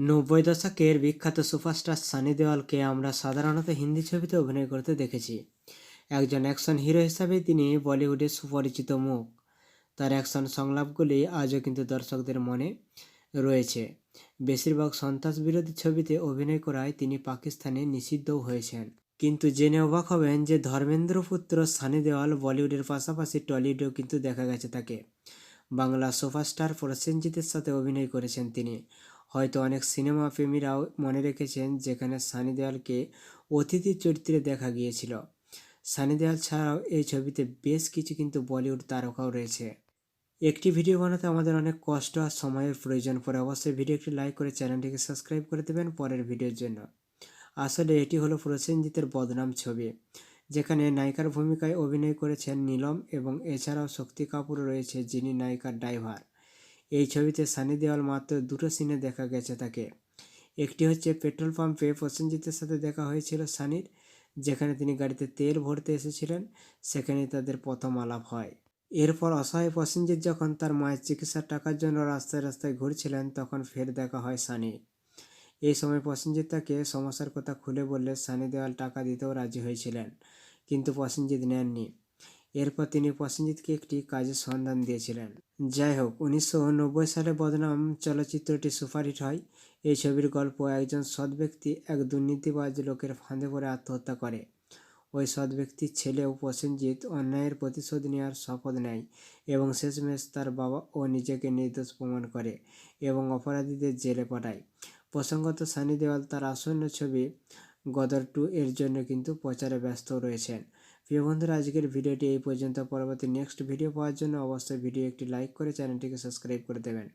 নব্বই দশকের বিখ্যাত সুপারস্টার সানি দেওয়ালকে আমরা সাধারণত হিন্দি ছবিতে অভিনয় করতে দেখেছি। একজন অ্যাকশন হিরো হিসাবে তিনি বলিউডের সুপরিচিত মুখ। তার অ্যাকশন সংলাপগুলি আজও কিন্তু দর্শকদের মনে রয়েছে। বেশিরভাগ সন্ত্রাস বিরোধী ছবিতে অভিনয় করায় তিনি পাকিস্তানে নিষিদ্ধও হয়েছেন। কিন্তু জেনে অবাক হবেন যে ধর্মেন্দ্র পুত্র সানি দেওয়াল বলিউডের পাশাপাশি টলিউডেও কিন্তু দেখা গেছে তাকে। বাংলা সুপারস্টার প্রসেনজিতের সাথে অভিনয় করেছেন তিনি। হয়তো অনেক সিনেমা প্রেমীরাও মনে রেখেছেন যেখানে সানি দেওয়ালকে অতিথি চরিত্রে দেখা গিয়েছিল। সানি দেওয়াল ছাড়াও এই ছবিতে বেশ কিছু কিন্তু বলিউড তারকাও রয়েছে। একটি ভিডিও বানাতে আমাদের অনেক কষ্ট আর সময়ের প্রয়োজন। পড়ে অবশ্যই ভিডিওটি লাইক করে চ্যানেলটিকে সাবস্ক্রাইব করে দেবেন পরের ভিডিওর জন্য। আসলে এটি হলো প্রসেনজিতের বদনাম ছবি, যেখানে নায়িকার ভূমিকায় অভিনয় করেছেন নীলম এবং এছাড়াও শক্তি কাপুর রয়েছে যিনি নায়িকার ড্রাইভার। এই ছবিতে সানি দেওয়াল মাত্র দুটো সিনে দেখা গেছে তাকে। একটি হচ্ছে পেট্রোল পাম্পে প্রসেনজিতের সাথে দেখা হয়েছিল সানির, যেখানে তিনি গাড়িতে তেল ভরতে এসেছিলেন সেখানে তাদের প্রথম আলাপ হয়। এরপর অসহায় প্রসেনজিৎ যখন তার মায়ের চিকিৎসার টাকার জন্য রাস্তায় রাস্তায় ঘুরছিলেন, তখন ফের দেখা হয় সানি এই সময় প্রসেনজিৎ তাকে সমস্যার কথা খুলে বললে সানি দেওয়াল টাকা দিতেও রাজি হয়েছিলেন, কিন্তু প্রসেনজিৎ নেননি। এরপর তিনি প্রসেনজিৎকে একটি কাজের সন্ধান দিয়েছিলেন। যাই হোক উনিশশো নব্বই সালে বদনাম চলচ্চিত্রটি সুপারহিট হয়। এই ছবির গল্প একজন সৎ ব্যক্তি এক দুর্নীতিবাজ লোকের ফাঁদে পড়ে আত্মহত্যা করে। ওই সৎ ব্যক্তির ছেলেও প্রসেনজিৎ অন্যায়ের প্রতিশোধ নেওয়ার শপথ নেয় এবং শেষমেশ তার বাবা ও নিজেকে নির্দোষ প্রমাণ করে এবং অপরাধীদের জেলে পাঠায়। প্রসঙ্গত সানি দেওয়াল তার আসন্ন ছবি গদর টু এর জন্য কিন্তু প্রচারে ব্যস্ত রয়েছেন। প্রিয় বন্ধুরা, আজকের ভিডিওটি এই পর্যন্ত। পরবর্তী নেক্সট ভিডিও পাওয়ার জন্য অবশ্যই ভিডিও একটি লাইক করে চ্যানেলটিকে সাবস্ক্রাইব করে দেবেন।